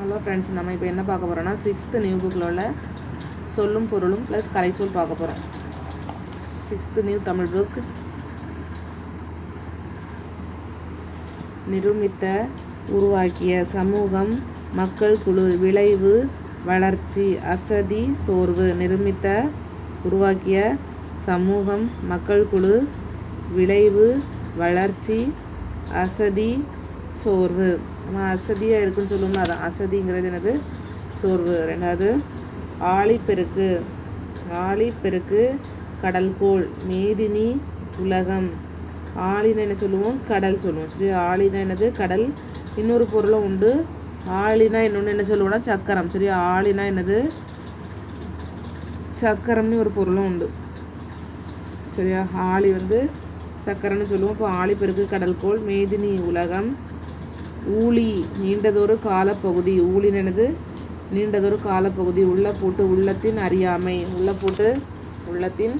Hello friends நம்ம இப்போ என்ன பார்க்க போகிறோம்னா சிக்ஸ்த்து நியூ புக்கில் உள்ள சொல்லும் பொருளும் ப்ளஸ் கலைச்சொல் பார்க்க போகிறோம் சிக்ஸ்த்து நியூ தமிழ் புக் நிருமித்த உருவாக்கிய சமூகம் மக்கள் குழு விளைவு வளர்ச்சி அசதி சோர்வு. நிருமித்த உருவாக்கிய சமூகம் மக்கள் குழு விளைவு வளர்ச்சி அசதி சோர்வு. நம்ம அசதியாக இருக்குன்னு சொல்லுவோம்ல அதான் அசதிங்கிறது என்னது? சோர்வு. ரெண்டாவது ஆழிப்பெருக்கு. ஆழிப்பெருக்கு கடல்கோள் மேதினி உலகம். ஆழினா என்ன சொல்லுவோம்? கடல் சொல்லுவோம். சரி ஆழினா என்னது? கடல். இன்னொரு பொருளும் உண்டு. ஆழினா இன்னொன்று என்ன சொல்லுவோம்னா? சக்கரம். சரி ஆழினா என்னது? சக்கரம்னு ஒரு பொருளும் உண்டு. சரியா? ஆழி வந்து சக்கரம்னு சொல்லுவோம். இப்போ ஆழிப்பெருக்கு கடல்கோள் மேதினி உலகம். ஊழி நீண்டதொரு காலப்பகுதி ஊழினது நீண்டதொரு காலப்பகுதி உள்ள பூட்டு உள்ளத்தின் அறியாமை உள்ள பூட்டு உள்ளத்தின்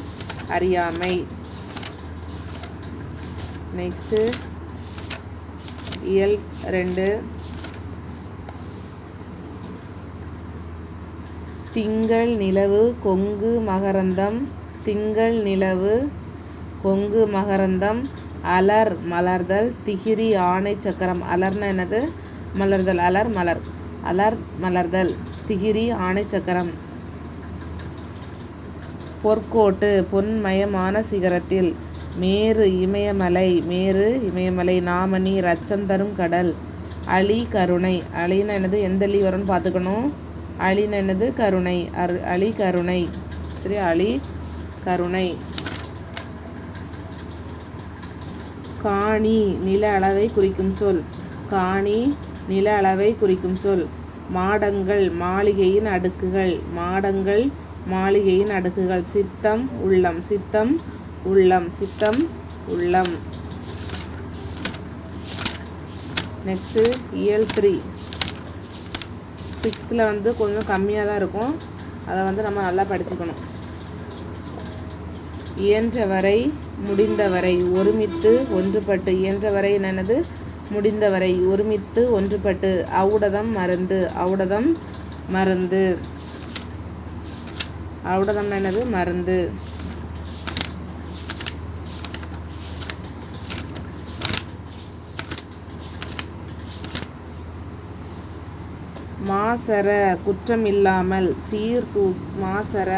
அறியாமை. நெக்ஸ்ட்டு இயல் ரெண்டு. திங்கள் நிலவு கொங்கு மகரந்தம் திங்கள் நிலவு கொங்கு மகரந்தம் அலர் மலர்தல் திகிரி ஆணை சக்கரம். அலர்னா என்னது? மலர்தல் அலர் மலர். அலர் மலர்தல் திகிரி ஆணை சக்கரம். பொற்கோட்டு பொன்மயமான சிகரத்தில். மேரு இமயமலை மேரு இமயமலை நாமணி ரச்சம் தரும் கடல். அலி கருணை. அலின்னு என்னது? எந்த அலி வரும்னு பார்த்துக்கணும். அலின்னு என்னது? கருணை. அரு அலி கருணை. சரி அலி கருணை. காணி நில அளவை குறிக்கும் சொல். காணி நில அளவை குறிக்கும் சொல். மாடங்கள் மாளிகையின் அடுக்குகள். மாடங்கள் மாளிகையின் அடுக்குகள். சித்தம் உள்ளம். சித்தம் உள்ளம். சித்தம் உள்ளம். நெக்ஸ்ட்டு இயல் த்ரீ. சிக்ஸ்த்தில் வந்து கொஞ்சம் கம்மியாக தான் இருக்கும். அதை வந்து நம்ம நல்லா படிச்சுக்கணும். இயன்றவரை முடிந்தவரை ஒருமித்து ஒன்றுபட்டு. இயன்றவரை எனது முடிந்தவரை ஒருமித்து ஒன்றுபட்டு. அவுடதம் மருந்து அவுடதம் மருந்து அவுடதம் எனது மருந்து மாசர குற்றமில்லாமல் சீர்தூ மாசர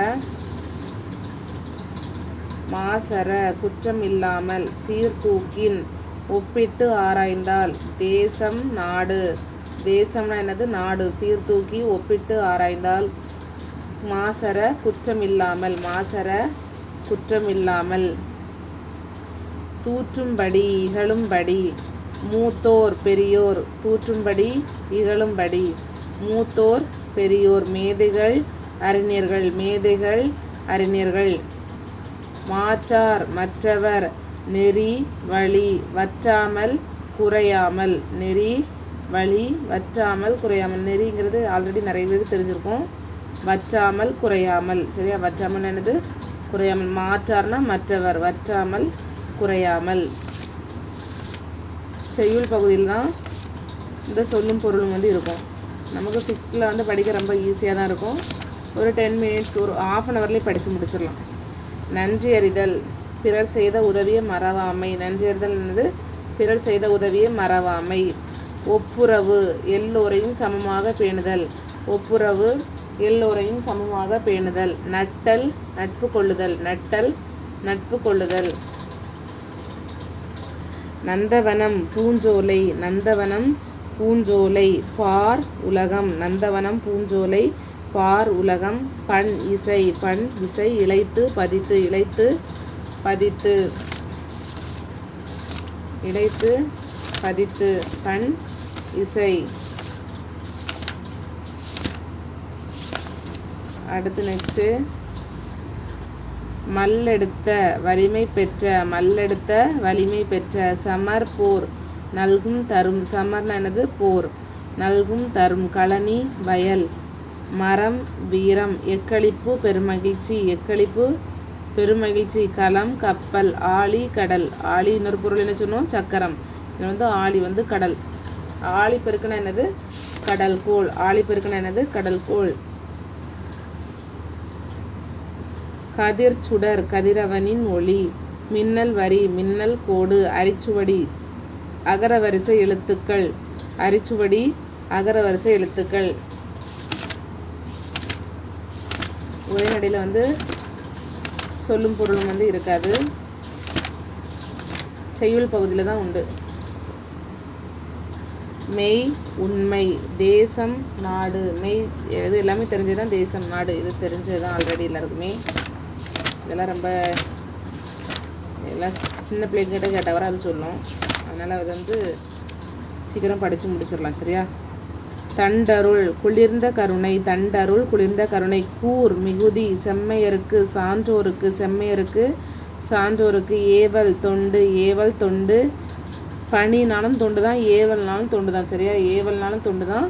மாசர குற்றமில்லாமல் சீர்தூக்கின் ஒப்பிட்டு ஆராய்ந்தால் தேசம் நாடு. தேசம்னா என்னது? நாடு. சீர்தூக்கி ஒப்பிட்டு ஆராய்ந்தால் மாசர குற்றமில்லாமல் மாசர குற்றமில்லாமல். தூற்றும்படி இகழும்படி. மூத்தோர் பெரியோர். தூற்றும்படி இகழும்படி. மூத்தோர் பெரியோர். மேதைகள் அறிஞர்கள். மேதைகள் அறிஞர்கள். மாற்றார் மற்றவர் நெறி வழி வற்றாமல் குறையாமல். நெறி வழி வற்றாமல் குறையாமல். நெறிங்கிறது ஆல்ரெடி நிறைய பேருக்கு தெரிஞ்சிருக்கும். வற்றாமல் குறையாமல். சரியா? வற்றாமல் என்னது? குறையாமல். மாற்றார்னா மற்றவர். வற்றாமல் குறையாமல். செய்யுள் பகுதியில் தான் இந்த சொல்லும் பொருளும் வந்து இருக்கும். நமக்கு சிக்ஸ்த்தில் வந்து படிக்க ரொம்ப ஈஸியாக தான் இருக்கும். ஒரு டென் மினிட்ஸ் ஒரு ஆஃப் அன் ஹவர்லேயே படித்து முடிச்சிடலாம். நன்றி அறிதல் பிறர் செய்த உதவியை மறவாமை. நன்றி அறிதல் பிறர் செய்த உதவியை மறவாமை. ஒப்புரவு எல்லோரையும் சமமாக பேணுதல். ஒப்புரவு எல்லோரையும் சமமாக பேணுதல். நட்டல் நட்பு கொள்ளுதல். நட்டல் நட்பு கொள்ளுதல். நந்தவனம் பூஞ்சோலை. நந்தவனம் பூஞ்சோலை. பார் உலகம். நந்தவனம் பூஞ்சோலை. பார் உலகம் பண் இசை பண் இசை இழைத்து பதித்து இழைத்து பதித்து. இழைத்து பதித்து. பண் இசை. அடுத்து நெக்ஸ்ட்டு மல்லெடுத்த வலிமை பெற்ற மல்லெடுத்த வலிமை பெற்ற சமர் போர் நல்கும் தரும் சமர்னா எனது போர். நல்கும் தரும் களனி வயல். மரம் வீரம் எக்களிப்பு பெருமகிழ்ச்சி எக்களிப்பு பெருமகிழ்ச்சி களம் கப்பல் ஆழி கடல். ஆழி இன்னொரு பொருள் என்ன சொன்னோம்? சக்கரம். இது வந்து ஆழி வந்து கடல். ஆழிப்பெருக்குன்னா என்னது? கடல் கோள். ஆழி ஆழிப்பெருக்குன்னா என்னது? கடல்கோள் கதிர் சுடர் கதிரவனின் ஒளி. மின்னல் வரி மின்னல் கோடு அரிச்சுவடி அகரவரிசை எழுத்துக்கள். அரிச்சுவடி அகரவரிசை எழுத்துக்கள். உரைநடையில் வந்து சொல்லும் பொருளும் வந்து இருக்காது. செய்யுள் பகுதியில் தான் உண்டு. மெய் உண்மை தேசம் நாடு. மெய் இது எல்லாமே தெரிஞ்சது தான் தேசம் நாடு. இது தெரிஞ்சது தான் ஆல்ரெடி எல்லாருக்குமே. இதெல்லாம் ரொம்ப எல்லாம் சின்ன பிள்ளைங்கிட்ட கேட்டால் அது சொல்லும். அதனால் அது வந்து சீக்கிரம் படித்து முடிச்சிடலாம் சரியா? தண்டருள் குளிர்ந்த கருணை தண்டருள் குளிர்ந்த கருணை. கூர் மிகுதி செம்மையருக்கு சான்றோருக்கு செம்மையருக்கு சான்றோருக்கு ஏவல் தொண்டு ஏவல் தொண்டு. பணினாலும் தொண்டு தான் ஏவல்னாலும் தொண்டு தான் சரியா? ஏவல்னாலும் தொண்டு தான்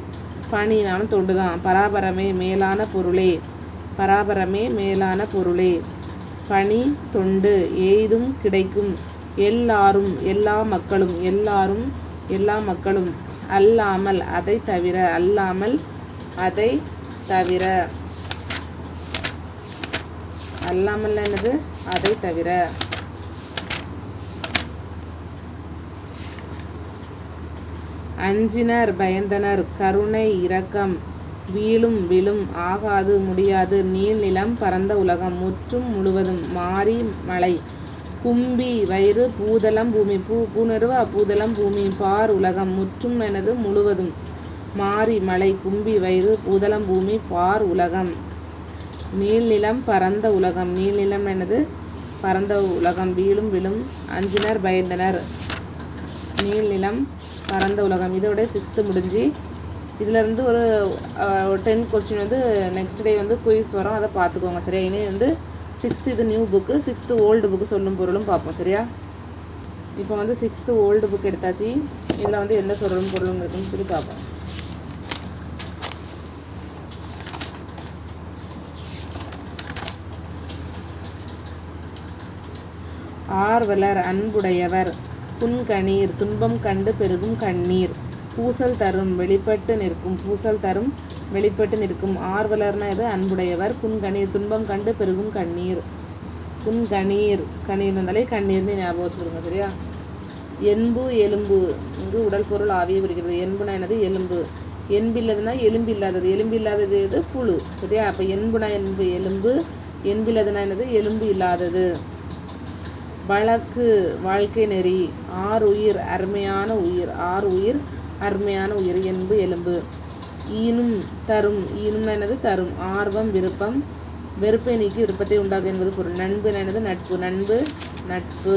பணினாலும் தொண்டு தான் பராபரமே மேலான பொருளே. பராபரமே மேலான பொருளே. பணி தொண்டு ஏதும் கிடைக்கும். எல்லாரும் எல்லா மக்களும் எல்லாரும் எல்லா மக்களும். அல்லாமல் அதை தவிர அல்லாமல் அதை தவிர. அல்லாமல் என்னது? அதை தவிர. அஞ்சினர் பயந்தனர் கருணை இரக்கம். வீழும் விழும் ஆகாது முடியாது. நீள் நிலம் பரந்த உலகம் முற்றும் முழுவதும் மாறி மலை கும்பி வயிறு பூதளம் பூமி பூ புணர்வு அப்பூதளம் பூமி பார் உலகம் முற்றும் எனது முழுவதும். மாறி மலை கும்பி வயிறு பூதளம் பூமி பார் உலகம். நீள்நிலம் பரந்த உலகம். நீள்நிலம் எனது பரந்த உலகம். வீழும் விழும் அஞ்சினர் பயந்தனர். நீள்நிலம் பரந்த உலகம். இதோட சிக்ஸ்த்து முடிஞ்சு இதுலேருந்து ஒரு டென் கொஸ்டின் வந்து நெக்ஸ்ட் டே வந்து குயிஸ் வரும். அதை பார்த்துக்கோங்க சரியா? இனி வந்து சிக்ஸ்த்து இது new book sixth old book சொல்லும் பொருளும் பார்ப்போம் சரியா? இப்போ வந்து சிக்ஸ்த்து ஓல்டு புக் எடுத்தாச்சு. இதில் வந்து எந்த சொல்லும் பொருளும் இருக்குன்னு சொல்லி பார்ப்போம். ஆர்வலர் அன்புடையவர் புன்கணீர் துன்பம் கண்டு பெருகும் கண்ணீர் பூசல் தரும் வெளிப்பட்டு நிற்கும் பூசல் தரும் வெளிப்பட்டு நிற்கும் ஆர்வலர்னா இது அன்புடையவர். புன்கணீர் துன்பம் கண்டு பெருகும் கண்ணீர். புன்கணீர் கண்ணீர் இருந்தாலே கண்ணீர்னு ஞாபகம் வச்சுக்கிடுங்க சரியா? என்பு எலும்பு. இங்கு உடல் பொருள் ஆவியை குறிக்கிறது என்புனா என்னது? எலும்பு. என்பில்லதுன்னா எலும்பு இல்லாதது. எலும்பு இல்லாதது எது? புழு சரியா? அப்போ என்புனா என்பு எலும்பு. என்பில்லதுனா என்னது? எலும்பு இல்லாதது. வழக்கு வாழ்க்கை நெறி. ஆறு உயிர் அருமையான உயிர். ஆறு உயிர் அருமையான உயிர். என்பு எலும்பு. ஈனும் தரும் ஈனும்னா என்னது? தரும். ஆர்வம் விருப்பம் வெறுப்பை நீக்கி விருப்பத்தை உண்டாகும் என்பது பொருள். நண்பு என்னது? நட்பு. நண்பு நட்பு.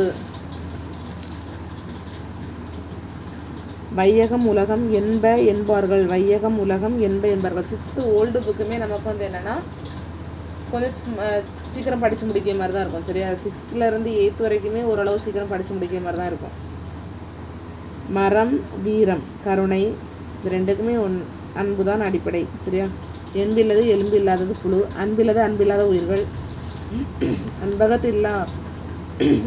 வையகம் உலகம் என்ப என்பார்கள். வையகம் உலகம் என்ப என்பார்கள். சிக்ஸ்த்து ஓல்டு புக்குமே நமக்கு வந்து என்னென்னா கொஞ்சம் சீக்கிரம் படித்து முடிக்கிற மாதிரி தான் இருக்கும். சரியா? சிக்ஸ்த்துலேருந்து எயித் வரைக்குமே ஓரளவு சீக்கிரம் படித்து முடிக்கிற மாதிரி தான் இருக்கும். மரம் வீரம் கருணை இது ரெண்டுக்குமே ஒன் அன்பு தான் அடிப்படை சரியா? என்பில்லது எலும்பு இல்லாதது புழு அன்பில்லது அன்பில்லாத உயிர்கள். அன்பகத்து இல்லா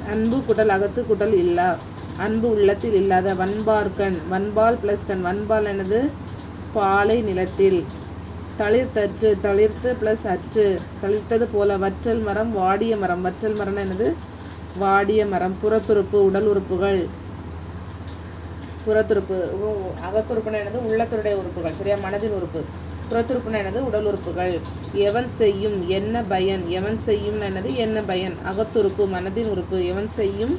அன்பு குடல் அகத்து குடல் இல்லா. அன்பு உள்ளத்தில் இல்லாத வன்பார்கண் வன்பால் ப்ளஸ் கண். வன்பால் எனது பாலை நிலத்தில். தளிர்த்தற்று தளிர்த்து ப்ளஸ் அற்று. தளிர்த்தது போல வற்றல் மரம் வாடிய மரம். வற்றல் மரம் எனது வாடிய மரம் புறத்துறுப்பு உடல் உறுப்புகள். புறத்துறுப்பு அகத்துறுப்புனா என்னது? உள்ளத்துடைய உறுப்புகள் சரியா? மனதின் உறுப்பு. புறத்துறுப்புனா என்னது? உடல் உறுப்புகள். எவன் செய்யும் என்ன பயன்? எவன் செய்யும் என்னது? என்ன பயன்? அகத்துறுப்பு மனதின் உறுப்பு. எவன் செய்யும்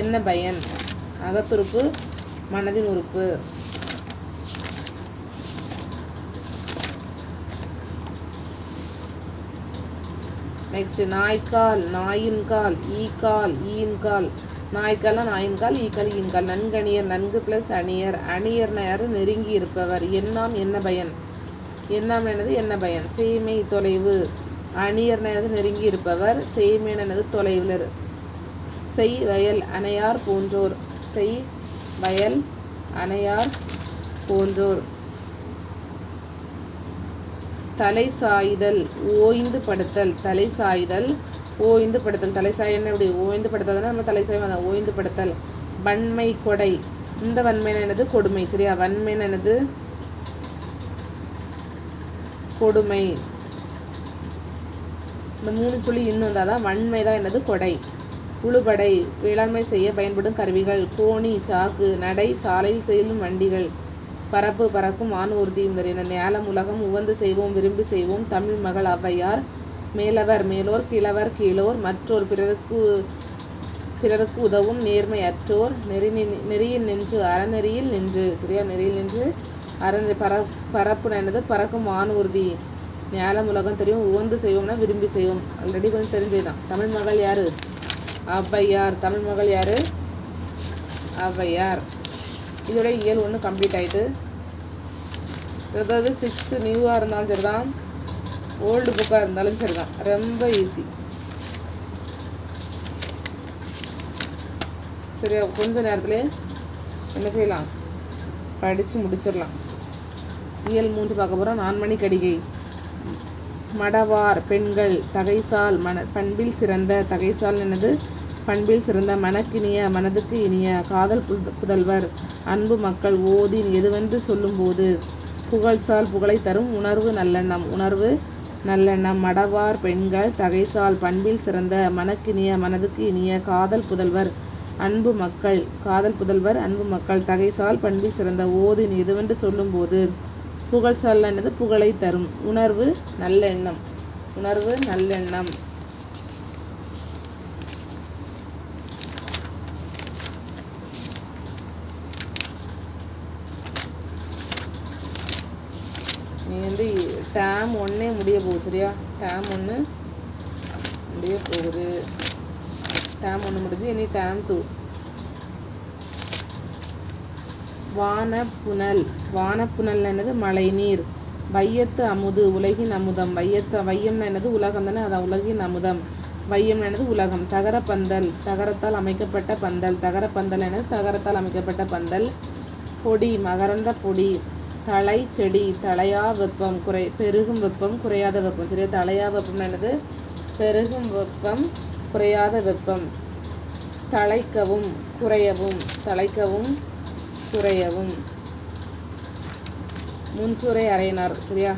என்ன பயன்? அகத்துறுப்பு மனதின் உறுப்பு. நெக்ஸ்ட் நாய்க்கால் நாயின்கால் ஈக்கால் ஈன்கால். நாய்க்கால்னா நாயின்கால் ஈக்கால் ஈன்கால் நன்கணியர் நன்கு ப்ளஸ் அணியர். அணியர்னா யார்? நெருங்கி இருப்பவர். எண்ணாம் என்ன பயன்? எண்ணாம் என்னது? என்ன பயன்? சேமை தொலைவு. அணியர்னா எனது நெருங்கி இருப்பவர். சேமைன்னு எனது தொலைவில். செய் வயல் அணையார் போன்றோர். செய் வயல் அணையார் போன்றோர். தலை சாய்தல். ஓய்ந்து படுத்தல். தலை சாய்தல். ஓய்ந்து படுத்தல் தலைசாய் என்ன இப்படி ஓய்ந்து படுத்தல்னா நம்ம தலை சாய் ஓய்ந்து படுத்தல் வன்மை கொடை. இந்த வன்மையான என்னது? கொடுமை. சரியா? வன்மையான என்னது? கொடுமை. இந்த மூணு புள்ளி இன்னும் வந்தால் தான் வன்மை தான் என்னது? கொடை. உழுபடை. வேளாண்மை செய்ய பயன்படும் கருவிகள். கோணி சாக்கு நடை சாலையில் செல்லும் வண்டிகள். பரப்பு பறக்கும் வான் உறுதியும் என நேலம் உலகம் உவந்து செய்வோம் விரும்பி செய்வோம் தமிழ் மகள் ஔவையார் மேலவர் மேலோர் கிழவர் கீழோர் மற்றோர் பிறருக்கு பிறருக்கு உதவும் நேர்மை அற்றோர். நெறி நின்- நெறியில் நின்று அறநெறியில் நின்று சரியா? நெறியில் நின்று அறநெறி பர பரப்பு நினைந்தது பறக்கும் வானூர்தி உறுதி. உலகம் தெரியும் உவந்து செய்வோம்னா விரும்பி செய்வோம். ஆல்ரெடி கொஞ்சம் தெரிஞ்சதுதான். தமிழ் மகள் யாரு? ஔவையார். தமிழ் மகள் யாரு? ஔவையார். இதோட இயல் ஒன்று கம்ப்ளீட் ஆயிட்டு. அதாவது சிக்ஸ்த்து நியூவாக இருந்தாலும் சரிதான். ஓல்டு புக்காக இருந்தாலும் சரிதான். ரொம்ப ஈஸி சரியா கொஞ்ச நேரத்துல என்ன செய்யலாம்? படித்து முடிச்சிடலாம். இயல் மூன்று பார்க்க போகிறோம் நான்மணி கடிகை. மடவார் பெண்கள் தகைசால் மன பண்பில் சிறந்த தகைசால் என்னது? பண்பில் சிறந்த மனக்கினிய மனதுக்கு இனிய காதல் புத- புதல்வர். அன்பு மக்கள் ஓதின் எதுவென்று சொல்லும்போது புகழ்சால் புகழை தரும் உணர்வு நல்லெண்ணம். உணர்வு நல்லெண்ணம் மடவார் பெண்கள் தகைசால் பண்பில் சிறந்த மனக்கினிய மனதுக்கு இனிய காதல் புதல்வர் அன்பு மக்கள் காதல் புதல்வர் அன்பு மக்கள் தகைசால் பண்பில் சிறந்த ஓதின் இதுவென்று சொல்லும்போது புகழ்சால் என்னது புகழை தரும். உணர்வு நல்லெண்ணம். உணர்வு நல்லெண்ணம் நீ வந்து டேம் ஒன்றே முடிய போகுது சரியா? டேம் ஒன்று முடிய போகுது. டேம் ஒன்று முடிஞ்சு இனி டேம் டூ வானப்புனல். வானப்புனல் என்னது? மழைநீர். வையத்து அமுது உலகின் அமுதம். வையத்து வையம்னா என்னது? உலகம் தானே? அதான் உலகின் அமுதம். வையம் என்னது? உலகம். தகரப்பந்தல் தகரத்தால் அமைக்கப்பட்ட பந்தல். தகரப்பந்தல் என்னது? தகரத்தால் அமைக்கப்பட்ட பந்தல். பொடி மகரந்த பொடி. தலை செடி தலையா வெப்பம் குறை பெருகும் வெப்பம் குறையாத வெப்பம். சரியா? தலையா வெப்பம் என்னது? பெருகும் வெப்பம் குறையாத வெப்பம். தலைக்கவும் குறையவும் தலைக்கவும் குறையவும். முன்சுரை அறையினார். சரியா?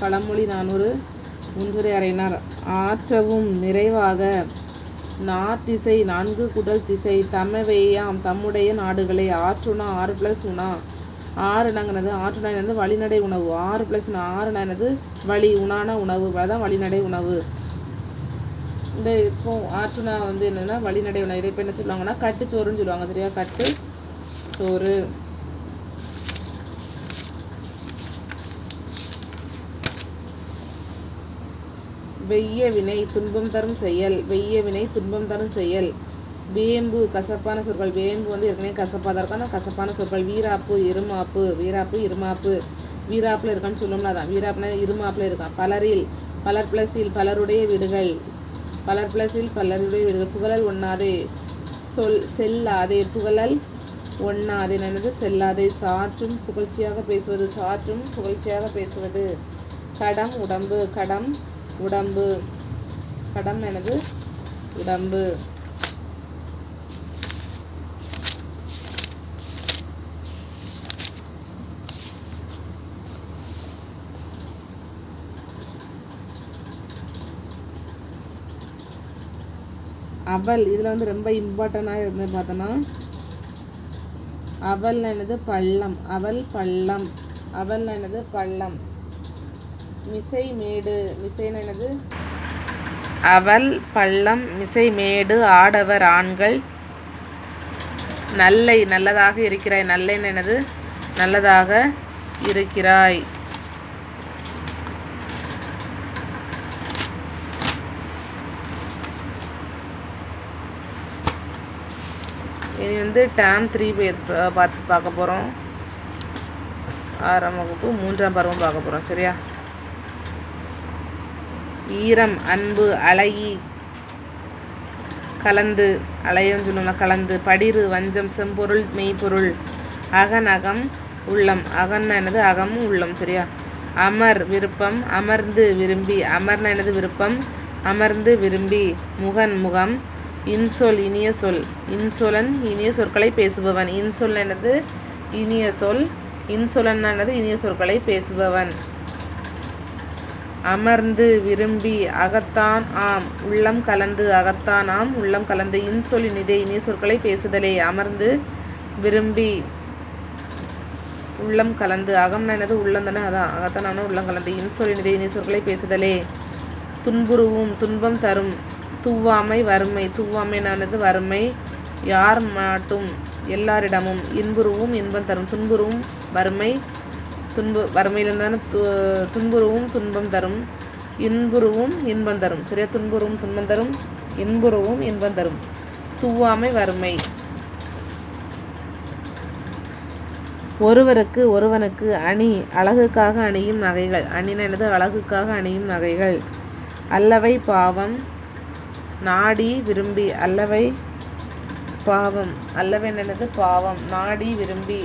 பழமொழி நானூறு. முன்சுரை அறையினார். ஆற்றவும் நிறைவாக. நாத்திசை நான்கு குடல் திசை தமவேயாம் தம்முடைய நாடுகளை. ஆற்றுணா ஆறு பிளஸ் உணா. ஆறு என்னங்கிறது ஆற்றுனா என்னது வழிநடை உணவு. ஆறு ப்ளஸ் ஆறு என்னது வழி உணான உணவு. அதான் வழிநடை உணவு. இந்த இப்போ ஆற்றுனா வந்து என்னன்னா வழிநடை உணவு. இதை இப்போ என்ன சொல்லுவாங்கன்னா கட்டுச்சோறுன்னு சொல்லுவாங்க சரியா? கட்டு சோறு வெய்ய வினை துன்பம் தரும் செயல். வெய்ய வினை துன்பம் தரும் செயல். வேம்பு கசப்பான சொற்கள். வேம்பு வந்து ஏற்கனவே கசப்பாக தான் இருக்கும். ஆனால் கசப்பான சொற்கள் வீராப்பு இருமாப்பு வீராப்பு இருமாப்பு வீராப்பில் இருக்கான்னு சொல்லணும்னா தான் வீராப்புனா இருமாப்பில் இருக்கான். பலரில் பலர் பிளஸில் பலருடைய வீடுகள். பலர் பிளஸில் பலருடைய வீடுகள். புகழல் ஒண்ணாதே. சொல் செல்லாதே. புகழல் ஒண்ணாதே. என்னது? செல்லாதே. சாற்றும் புகழ்ச்சியாக பேசுவது. சாற்றும் புகழ்ச்சியாக பேசுவது. கடம் உடம்பு. கடம் உடம்பு. கடம் எனது உடம்பு. அவல் இதில் வந்து ரொம்ப இம்பார்ட்டண்டாக இருந்து பார்த்தோன்னா அவல் என்னது? பள்ளம். அவல் பள்ளம். அவல் என்னது? பள்ளம். மிசை மேடு. மிசைன்னு என்னது? அவல் பள்ளம் மிசை மேடு ஆடவர் ஆண்கள். நல்லை நல்லதாக இருக்கிறாய். நல்லைன்னு என்னது? நல்லதாக இருக்கிறாய் இனி வந்து டேம் த்ரீ பார்த்து பார்க்க போகிறோம் ஆறாம் வகுப்பு மூன்றாம் பருவம் பார்க்க போகிறோம் சரியா? ஈரம் அன்பு அழகி கலந்து அலையன்னு சொல்லுவோம்ல கலந்து படிறு வஞ்சம் செம்பொருள் மெய்ப்பொருள் அகன் அகம் உள்ளம். அகன்னா என்னது? அகமும் உள்ளம். சரியா? அமர் விருப்பம். அமர்ந்து விரும்பி. அமர்னா என்னது? விருப்பம். அமர்ந்து விரும்பி. முகன் முகம். இன்சொல் இனிய சொல். இன்சொலன் இனிய சொற்களை பேசுபவன். இன்சொல் என்னது இனிய சொல். இன்சொலன்னானது இனிய சொற்களை பேசுபவன். அமர்ந்து விரும்பி அகத்தான் ஆம். உள்ளம் கலந்து அகத்தான் ஆம். உள்ளம் கலந்து இன்சொல் இனிதே இனிய சொற்களை பேசுதலே. அமர்ந்து விரும்பி உள்ளம் கலந்து. அகம் என்னது உள்ளம் தானே? அதான் அகத்தான் உள்ளம் கலந்து. இன்சொல் இனிதே இனிய சொற்களை பேசுதலே. துன்புறுவும் துன்பம் தரும். துவாமை வறுமை. துவாமைனானது வறுமை. யார் மாட்டும் எல்லாரிடமும் இன்புருவும் இன்பம் தரும். துன்புறவும் வறுமை. துன்பு வறுமையிலிருந்தான து துன்புருவும் துன்பம் தரும். இன்புருவும் இன்பம் தரும். சரியா? துன்புருவும் துன்பம் தரும். இன்புருவும் இன்பம் தரும். துவாமை வறுமை. ஒருவருக்கு ஒருவனுக்கு அணி அழகுக்காக அணியும் நகைகள். அணினது அழகுக்காக அணியும் நகைகள். அல்லவை பாவம். நாடி விரும்பி அல்லவை பாவம். அல்லவை என்னது? பாவம். நாடி விரும்பி.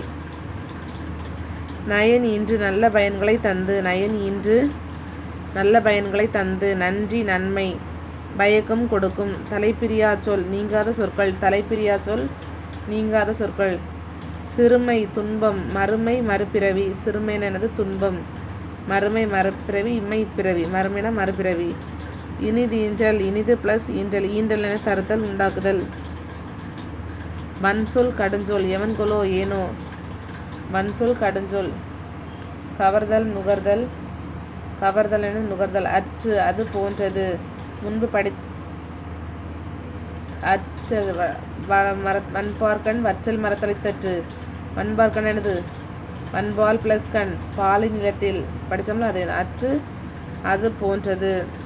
நயன் இன்று நல்ல பயன்களை தந்து நயன் இன்று நல்ல பயன்களை தந்து நன்றி நன்மை பயக்கம் கொடுக்கும். தலைப்பிரியா சொல் நீங்காத சொற்கள். தலைப்பிரியா சொல் நீங்காத சொற்கள். சிறுமை துன்பம் மறுமை மறுபிறவி. சிறுமை எனது துன்பம். மறுமை மறுபிறவி இம்மை பிறவி. மறுமைனா மறுபிறவி. இனிது ஈன்றல் இனிது ப்ளஸ் ஈன்றல் ஈன்றல் என தருத்தல் உண்டாக்குதல். வன்சொல் கடுஞ்சொல் எவன்கொலோ ஏனோ? வன்சொல் கடுஞ்சொல் கவர்தல் நுகர்தல் கவர்தல் என நுகர்தல். அற்று அது போன்றது. முன்பு படி அற்ற வ- வ- மர வன்பார்க்கன் வற்றல் மரத்தலை தற்று. எனது? என்னது வன்பால் ப்ளஸ் கண் பாலின் நிலத்தில். படித்தோம்ல அது அற்று அது போன்றது.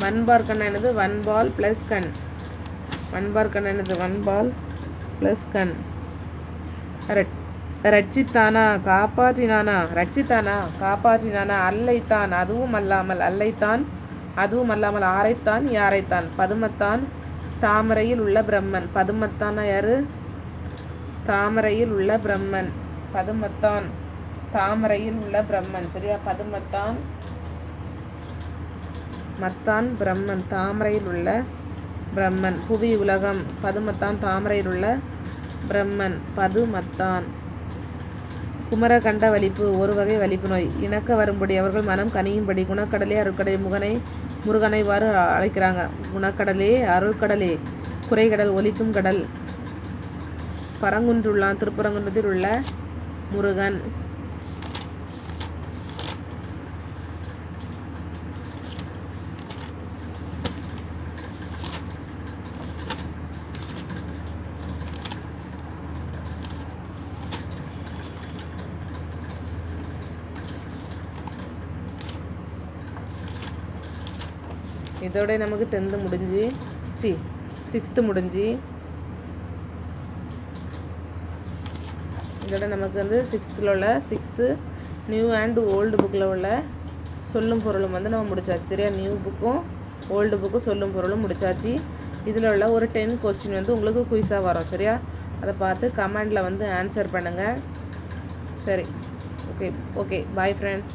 வன்பார்க்கன் என்னது? வன்பால் ப்ளஸ் கண். வன்பார்க்கன் என்னது? வன்பால் ப்ளஸ் கண். ரட்சித்தானா? காப்பாற்றினானா? ரட்சித்தானா? காப்பாற்றினானா? அல்லைத்தான். அதுவும் அல்லாமல் அல்லைத்தான். அதுவும் அல்லாமல் ஆரைத்தான் யாரைத்தான்? பதுமத்தான். தாமரையில் உள்ள பிரம்மன். பதுமத்தானா யாரு? தாமரையில் உள்ள பிரம்மன். பதுமத்தான். தாமரையில் உள்ள பிரம்மன். சரியா? பதுமத்தான். மத்தான் பிரம்மன் தாமரையில் உள்ள பிரம்மன். புவி உலகம் பதுமத்தான் தாமரையில் உள்ள பிரம்மன் பதுமத்தான் குமரகண்ட வலிப்பு ஒரு வகை வலிப்பு நோய். இணக்க வரும்படி அவர்கள் மனம் கனியும்படி குணக்கடலே அருட்கடலே முகனை முருகனை இவ்வாறு அழைக்கிறாங்க. குணக்கடலே அருள்கடலே குறைகடல் ஒலிக்கும் கடல். பரங்குன்றுள்ளான் திருப்பரங்குன்றத்தில் உள்ள முருகன். இதோட நமக்கு டென்த்து முடிஞ்சு சி சிக்ஸ்த்து முடிஞ்சு இதோட நமக்கு வந்து சிக்ஸ்த்தில் உள்ள சிக்ஸ்த்து நியூ அண்ட் ஓல்டு புக்கில் உள்ள சொல்லும் பொருளும் வந்து நம்ம முடிச்சாச்சு சரியா? நியூ புக்கும் ஓல்டு புக்கும் சொல்லும் பொருளும் முடிச்சாச்சு. இதில் உள்ள ஒரு டென் கொஸ்டின் வந்து உங்களுக்கு குயிஸாக வரும் சரியா? அதை பார்த்து கமெண்டில் வந்து ஆன்சர் பண்ணுங்கள் சரி ஓகே ஓகே பாய் ஃப்ரெண்ட்ஸ்